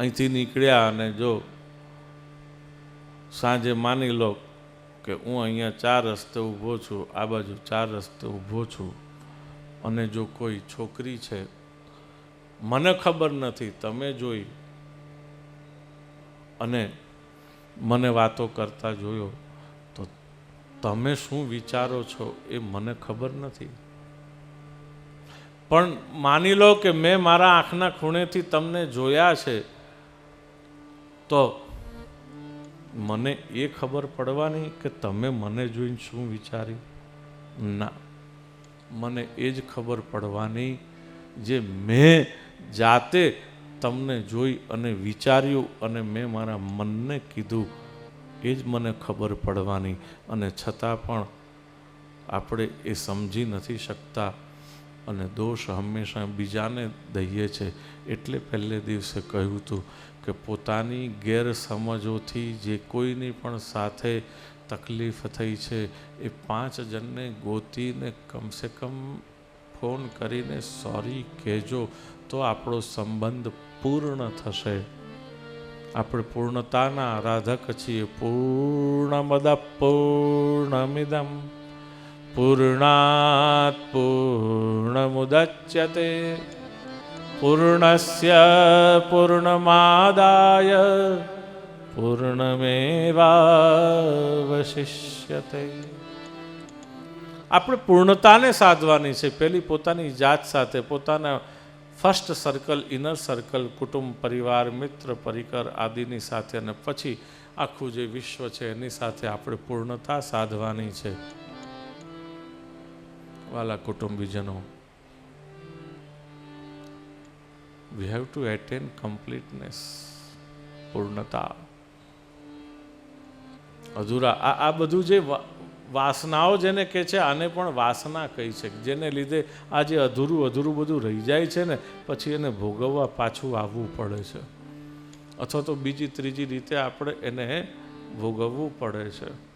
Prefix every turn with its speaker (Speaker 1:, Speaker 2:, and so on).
Speaker 1: અહીંથી નીકળ્યા અને જો સાંજે માની લો કે હું અહીંયા ચાર રસ્તે ઊભો છું, આ બાજુ ચાર રસ્તે ઊભો છું, અને જો કોઈ છોકરી છે, મને ખબર નથી, તમે જોઈ અને મને વાતો કરતા જોયો, તો તમે શું વિચારો છો એ મને ખબર નથી. પણ માની લો કે મેં મારા આંખના ખૂણેથી તમને જોયા છે તો મને એ ખબર પડવાની કે તમે મને જોઈને શું વિચાર્યું? ના. મને એ જ ખબર પડવાની જે મેં જાતે તમને જોઈ અને વિચાર્યું અને મેં મારા મનને કીધું, એ જ મને ખબર પડવાની. અને છતાં પણ આપણે એ સમજી નથી શકતા અને દોષ હંમેશા બીજાને દઈએ છે. એટલે પહેલે દિવસે કહ્યું હતું કે પોતાની ગેરસમજોથી જે કોઈની પણ સાથે તકલીફ થઈ છે, એ પાંચ જણને ગોતીને કમસે કમ ફોન કરીને સોરી કહેજો તો આપણો સંબંધ પૂર્ણ થશે. આપણે પૂર્ણતાના આરાધક છીએ. પૂર્ણમદ પૂર્ણમિદમ પૂર્ણાત પૂર્ણમુદચ્યતે પૂર્ણસ્ય પૂર્ણમાદાય પૂર્ણમેવાવશિષ્યતે આપણે પૂર્ણતાને સાધવાની છે. પેલી પોતાની જાત સાથે, પોતાના ફર્સ્ટ સર્કલ ઇનર સર્કલ કુટુંબ, પરિવાર, મિત્ર, પરિકર આદિની સાથે અને પછી આખું જે વિશ્વ છે, એની સાથે આપણે પૂર્ણતા સાધવાની છે. વાલા કુટુંબીજનો we have to attain completeness પૂર્ણતા અધૂરા આ આ બધું જે વાસનાઓ જેને કહે છે, આને પણ વાસના કહી છે, જેને લીધે આ જે અધૂરું અધૂરું બધું રહી જાય છે ને, પછી એને ભોગવવા પાછું આવવું પડે છે. અથવા તો બીજી, ત્રીજી રીતે આપણે એને ભોગવવું પડે છે.